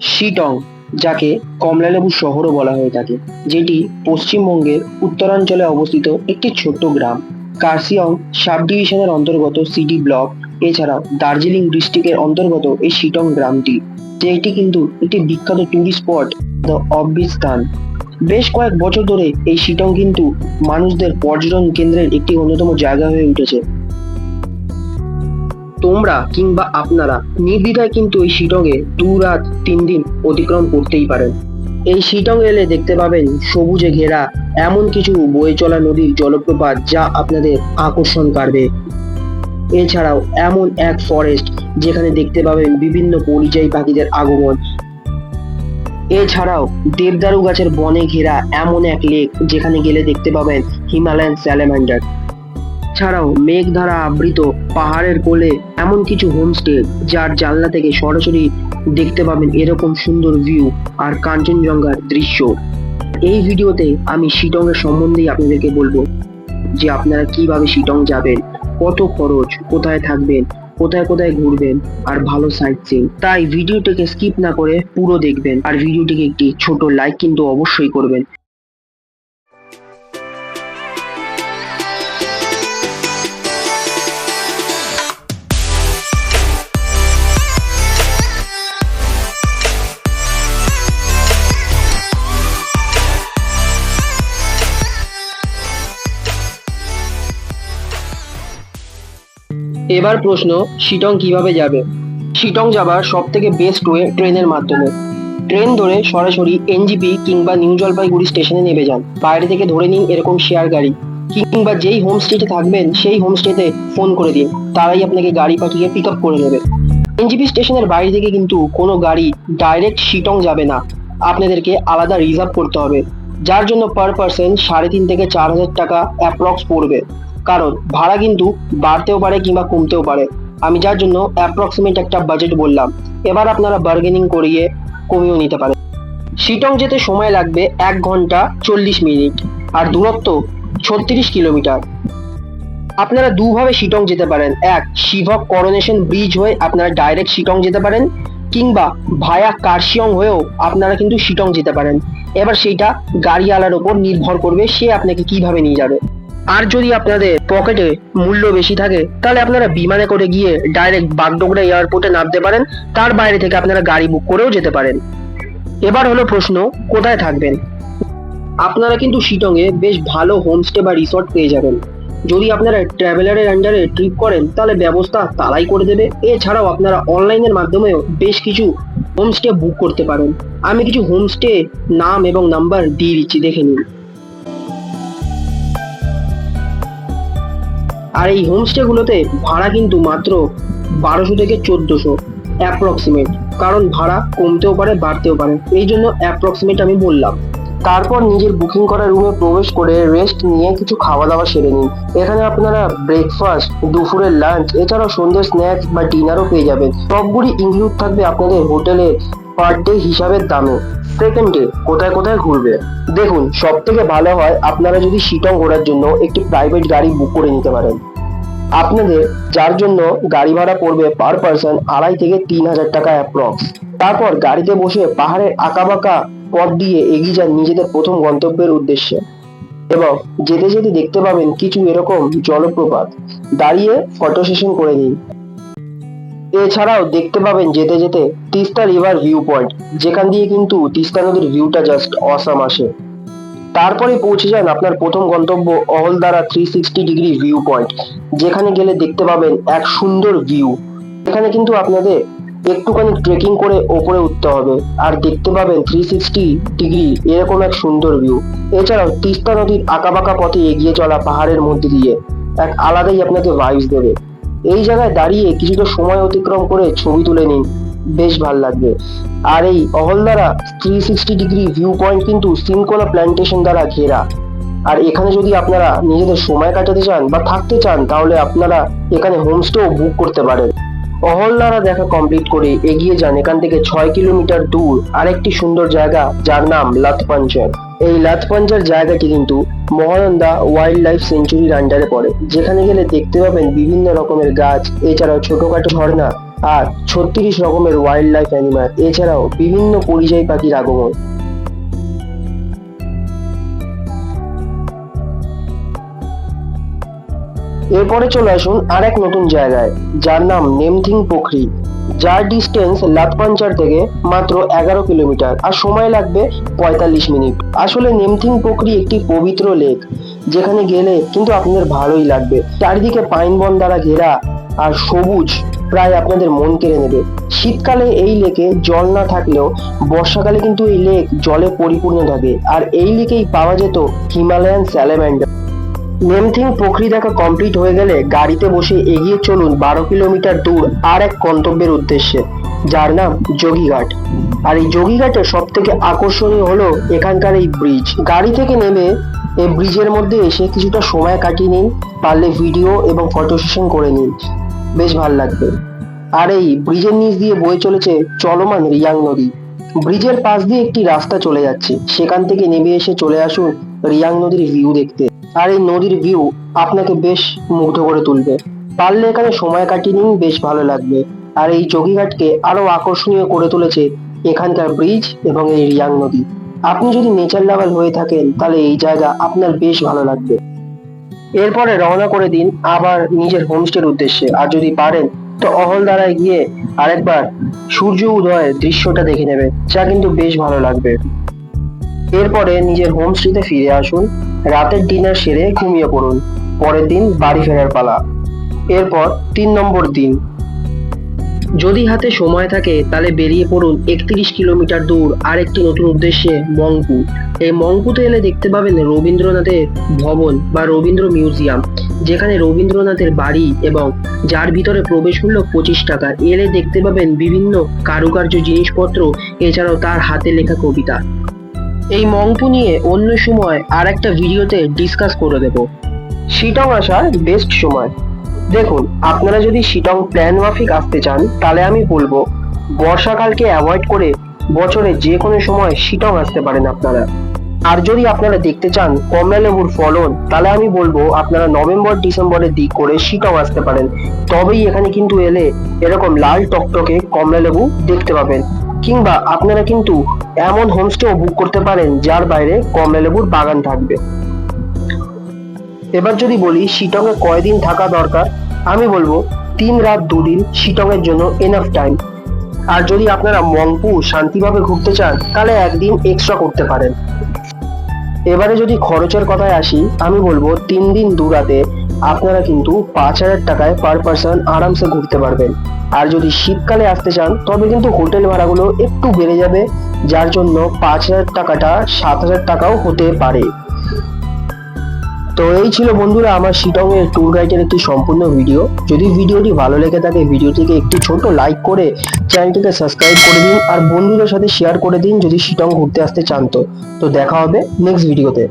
শিটং, যাকে কমলালেবু শহরও বলা হয়ে থাকে, যেটি পশ্চিমবঙ্গের উত্তরাঞ্চলে অবস্থিত একটি ছোট্ট গ্রাম। কার্সিয়ং সাব ডিভিশনের অন্তর্গত সিটি ব্লক, এছাড়াও দার্জিলিং ডিস্ট্রিক্টের অন্তর্গত এই শিটং গ্রামটি যেটি কিন্তু একটি বিখ্যাত ট্যুরিস্ট স্পট দ্য অফবিট স্থান। বেশ কয়েক বছর ধরে এই শিটং কিন্তু মানুষদের পর্যটন কেন্দ্রের একটি অন্যতম জায়গা হয়ে উঠেছে। তোমরা কিংবা আপনারা নির্দ্বিধায় কিন্তু এই শিটংয়ে দু রাত তিন দিন অতিক্রম করতেই পারেন। এই শিটং এলে দেখতে পাবেন সবুজে ঘেরা এমন কিছু বয়ে চলা নদীর জলপ্রপাত যা আপনাদের আকর্ষণ কাড়বে এছাড়াও এমন এক ফরেস্ট যেখানে দেখতে পাবেন বিভিন্ন পরিযায়ী পাখিদের আগমন। এছাড়াও দেবদারু গাছের বনে ঘেরা এমন এক লেক যেখানে গেলে দেখতে পাবেন হিমালয়ান স্যালামান্ডার ছাড়াও মেঘ দ্বারা আবৃত পাহাড়ের কোলে এমন কিছু হোমস্টে যার জানলা থেকে সরাসরি দেখতে পাবেন এরকম সুন্দর ভিউ আর কাঞ্চনজঙ্ঘার দৃশ্য। এই ভিডিওতে আমি শিটং এর সম্বন্ধেই আপনাদেরকে বলব যে আপনারা কীভাবে শিটং যাবেন, কত খরচ, কোথায় থাকবেন, কোথায় কোথায় ঘুরবেন আর ভালো সাইট সিন তাই ভিডিওটিকে স্কিপ না করে পুরো দেখবেন আর ভিডিওটিকে একটি ছোট লাইক কিন্তু অবশ্যই করবেন। এবার প্রশ্ন, শিটং কীভাবে যাবে? শিটং যাবার সব থেকে বেস্ট ওয়ে ট্রেনের মাধ্যমে। ট্রেন ধরে সরাসরি এনজিপি কিংবা নিউ জলপাইগুড়ি স্টেশনে নেমে যান। বাইরে থেকে ধরে নিন এরকম শেয়ার গাড়ি। কিংবা যেই হোমস্টেতে থাকবেন, সেই হোমস্টেতে ফোন করে দিন। তারাই আপনাকে গাড়ি পাঠিয়ে পিক আপ করে নেবে। এনজিপি স্টেশনের বাইরে থেকে কিন্তু কোনো গাড়ি ডাইরেক্ট শিটং যাবে না। আপনাদেরকে আলাদা রিজার্ভ করতে হবে। যার জন্য পার পার্সন সাড়ে তিন থেকে চার হাজার টাকা অ্যাপ্রক্স পড়বে। কারণ ভাড়া কিন্তু বাড়তেও পারে কিংবা কমতেও পারে। আমি যার জন্য অ্যাপ্রক্সিমেট একটা বাজেট বললাম। এবার আপনারা বার্গেনিং করিয়ে কমিয়েও নিতে পারেন। শিটং যেতে সময় লাগবে এক ঘণ্টা চল্লিশ মিনিট আর দূরত্ব ছত্রিশ কিলোমিটার। আপনারা দুভাবে শিটং যেতে পারেন। এক, শিভক করোনেশন ব্রিজ হয়ে আপনারা ডাইরেক্ট শিটং যেতে পারেন কিংবা ভায়া কার্শিয়ং হয়েও আপনারা কিন্তু শিটং যেতে পারেন। এবার সেইটা গাড়িওয়ালার ওপর নির্ভর করবে সে আপনাকে কীভাবে নিয়ে যাবে। আর যদি আপনাদের পকেটে মূল্য বেশি থাকে, তাহলে আপনারা বিমানে করে গিয়ে ডাইরেক্ট বাগডোগরা এয়ারপোর্টে নামতে পারেন, তার বাইরে থেকে আপনারা গাড়ি বুক করেও যেতে পারেন। এবার হলো প্রশ্ন, কোথায় থাকবেন? আপনারা কিন্তু শিটংয়ে বেশ ভালো হোমস্টে বা রিসর্ট পেয়ে যাবেন। যদি আপনারা ট্রাভেলারের আন্ডারে ট্রিপ করেন, তাহলে ব্যবস্থা তারাই করে দেবে। এছাড়াও আপনারা অনলাইনের মাধ্যমেও বেশ কিছু হোমস্টে বুক করতে পারেন। আমি কিছু হোমস্টে নাম এবং নাম্বার দিয়ে দিচ্ছি, দেখে নিন। আর এই হোমস্টেগুলোতে ভাড়া কিন্তু মাত্র বারোশো থেকে চোদ্দোশো অ্যাপ্রক্সিমেট কারণ ভাড়া কমতেও পারে, বাড়তেও পারে। এই জন্য অ্যাপ্রক্সিমেট আমি বললাম। তারপর নিজের বুকিং করা রুমে প্রবেশ করে রেস্ট নিয়ে কিছু খাওয়া দাওয়া সেরে নিন। এখানে আপনারা ব্রেকফাস্ট দুপুরের লাঞ্চ এছাড়াও সন্ধ্যের স্ন্যাক্স বা ডিনারও পেয়ে যাবেন। সবগুলি ইনক্লুড থাকবে আপনাদের হোটেলে পার ডে হিসাবের দামে। সেকেন্ড ডে কোথায় কোথায় ঘুরবে? দেখুন সব থেকে ভালো হয় আপনারা যদি শিটং ঘোরার জন্য একটি প্রাইভেট গাড়ি বুক করে নিতে পারেন। আপনাদের, যার জন্য গাড়ি ভাড়া পড়বে পার পার্সন আড়াই থেকে তিন হাজার টাকা অ্যাপ্রক্স তারপর গাড়িতে বসে পাহাড়ের আঁকাবাঁকা পথ দিয়ে এগিয়ে যান নিজেদের প্রথম গন্তব্যের উদ্দেশ্যে। এবং যেতে যেতে দেখতে পাবেন কিছু এরকম জলপ্রপাত। দাঁড়িয়ে ফটো সেশন করে নিন। এছাড়াও দেখতে পাবেন যেতে যেতে তিস্তা রিভার ভিউ পয়েন্ট যেখান দিয়ে কিন্তু তিস্তা নদীর ভিউটা জাস্ট অসাম আসে। তারপরে পৌঁছে যান আপনার প্রথম গন্তব্য Ahaldara three sixty degree view point যেখানে গেলে দেখতে পাবেন এক সুন্দর ভিউ এখানে কিন্তু আপনাদের একটুখানি ট্রেকিং করে ওপরে উঠতে হবে, আর দেখতে পাবেন থ্রি সিক্সটি ডিগ্রি এরকম এক সুন্দর ভিউ এছাড়াও তিস্তা নদীর আঁকাবাঁকা পথে এগিয়ে চলা পাহাড়ের মধ্যে দিয়ে এক আলাদাই আপনাকে ভাইবস দেবে। এই জায়গায় দাঁড়িয়ে কিছুটা সময় অতিক্রম করে ছবি তুলে নিন। বেশ ভালো লাগবে। আর এই Ahaldara three sixty degree view point কিন্তু সিনকোনা প্ল্যান্টেশন দ্বারা ঘেরা। আর এখানে যদি আপনারা নিজেদের সময় কাটাতে চান বা থাকতে চান, তাহলে আপনারা এখানে হোমস্টেও বুক করতে পারেন। অহলদারা দেখা কমপ্লিট করে এগিয়ে যান এখান থেকে ছয় কিলোমিটার দূর। আরেকটি সুন্দর জায়গা, যার নাম লাথপাঞ্চার এই লাথপাঞ্চার জায়গাটি কিন্তু মহানন্দা ওয়াইল্ড লাইফ সেঞ্চুরির আন্ডারে পড়ে। যেখানে গেলে দেখতে পাবেন বিভিন্ন রকমের গাছ, এছাড়াও ছোটখাটো ঝর্ণা আর ছত্রিশ রকমের ওয়াইল্ড লাইফ অ্যানিমাল, এছাড়াও বিভিন্ন পরিযায়ী পাখির আগমন। এরপরে চলে আসুন আর এক নতুন জায়গায়, যার নাম নেমথিং পোখরি। যার ডিস্টেন্স লাতপাঞ্চার থেকে মাত্র এগারো কিলোমিটার, আর সময় লাগবে পঁয়তাল্লিশ মিনিট। আসলে নেমথিং পোখরি একটি পবিত্র লেক যেখানে গেলে কিন্তু আপনাদের ভালোই লাগবে। চারিদিকে পাইন বন দ্বারা ঘেরা আর সবুজ প্রায় আপনাদের মন কেড়ে নেবে। শীতকালে এই লেকে জল না থাকলেও বর্ষাকালে কিন্তু এই লেক জলে পরিপূর্ণ থাকে। আর এই লেকেই পাওয়া যেত হিমালয়ান স্যালামেন্ডার। নেমথিং পোখরি দেখা কমপ্লিট হয়ে গেলে গাড়িতে বসে এগিয়ে চলুন বারো কিলোমিটার দূর আর এক গন্তব্যের উদ্দেশ্যে, যার নাম যোগীঘাট। আর এই যোগীঘাটের সব থেকে আকর্ষণীয় হলো এখানকার এই ব্রিজ গাড়ি থেকে নেমে এই ব্রিজের মধ্যে এসে কিছুটা সময় কাটিয়ে নিন, পারলে ভিডিও এবং ফটো সেশন করে নিন। বেশ ভালো লাগবে। আর এই ব্রিজের নিচ দিয়ে বয়ে চলেছে চলমান রিয়াং নদী। ব্রিজের পাশ দিয়ে একটি রাস্তা চলে যাচ্ছে। সেখান থেকে নেমে এসে চলে আসুন রিয়াং নদীর ভিউ দেখতে। আর এই নদীর ভিউ আপনাকে বেশ মুগ্ধ করে তুলবে। পারলে এখানে সময় কাটিয়ে নিন, বেশ ভালো লাগবে। আর এই যোগীঘাটকে আরও আকর্ষণীয় করে তুলেছে এখানকার ব্রিজ এবং এই রিয়াং নদী। আপনি যদি নেচার লাভার হয়ে থাকেন, তাহলে এই জায়গা আপনার বেশ ভালো লাগবে। এরপরে রওনা করে দিন আবার নিজের হোমস্টের উদ্দেশ্যে। আর যদি পারেন, তো অহলদারায় গিয়ে আরেকবার সূর্য উদয়ের দৃশ্যটা দেখে নেবে যা কিন্তু বেশ ভালো লাগবে। এরপরে নিজের হোমস্টেতে ফিরে আসুন। রাতের ডিনার সেরে ঘুমিয়ে পড়ুন। পরের দিন বাড়ি ফেরার পালা। এরপর তিন নম্বর দিন। যদি হাতে সময় থাকে, তাহলে বেরিয়ে পড়ুন একত্রিশ কিলোমিটার দূর আরেকটি নতুন উদ্দেশ্যে মংপু এই মংপুতে এলে দেখতে পাবেন রবীন্দ্রনাথের ভবন বা রবীন্দ্র মিউজিয়াম, যেখানে রবীন্দ্রনাথের বাড়ি এবং যার ভিতরে প্রবেশ মূল্য পঁচিশ টাকা। এলে দেখতে পাবেন বিভিন্ন কারুকার্য জিনিসপত্র, এছাড়াও তার হাতে লেখা কবিতা। এই মংপু নিয়ে অন্য সময় আর একটা ভিডিওতে ডিসকাস করে দেব। শিটং আসার বেস্ট সময়। দেখুন, আপনারা যদি শিটং প্ল্যান মাফিক আসতে চান, তাহলে আমি বলব, বর্ষাকালকে অ্যাভয়েড করে বছরে যে কোনো সময় শিটং আসতে পারেন আপনারা। আর যদি আপনারা দেখতে চান কমলা লেবুর ফলন, তাহলে আমি বলব, আপনারা নভেম্বর, ডিসেম্বরের দিক করে শিটং আসতে পারেন। তবেই এখানে কিন্তু এলে এরকম লাল টকটকে কমলা লেবু দেখতে পাবেন। কিংবা আপনারা কিন্তু এমন হোমস্টেও বুক করতে পারেন যার বাইরে কমলা লেবুর বাগান থাকবে। এবার যদি বলি শিটং এ কয়দিন থাকা দরকার, আমি বলব তিন রাত দুদিন শিটং এর জন্য এনাফ টাইম আর যদি আপনারা মংপু শান্তিভাবে ঘুরতে চান, তাহলে একদিন এক্সট্রা করতে পারেন। এবারে যদি খরচের কথায় আসি, আমি বলব তিন দিন দু রাতে আপনারা কিন্তু পাঁচ হাজার টাকায় পার পার্সন আরামসে ঘুরতে পারবেন। আর যদি শীতকালে আসতে চান, তবে কিন্তু হোটেল ভাড়াগুলো একটু বেড়ে যাবে, যার জন্য পাঁচ হাজার টাকাটা সাত হাজার টাকাও হতে পারে। তো এই ছিল বন্ধুরা আমার শিটং এর ট্যুর গাইডের একটি সম্পূর্ণ ভিডিও যদি ভিডিওটি ভালো লেগে থাকে ভিডিওটিকে একটি ছোট লাইক করে চ্যানেলটিকে সাবস্ক্রাইব করে দিন, আর বন্ধুদের সাথে শেয়ার করে দিন যদি শিটং ঘুরতে আসতে চান তো। তো দেখা হবে নেক্সট ভিডিওতে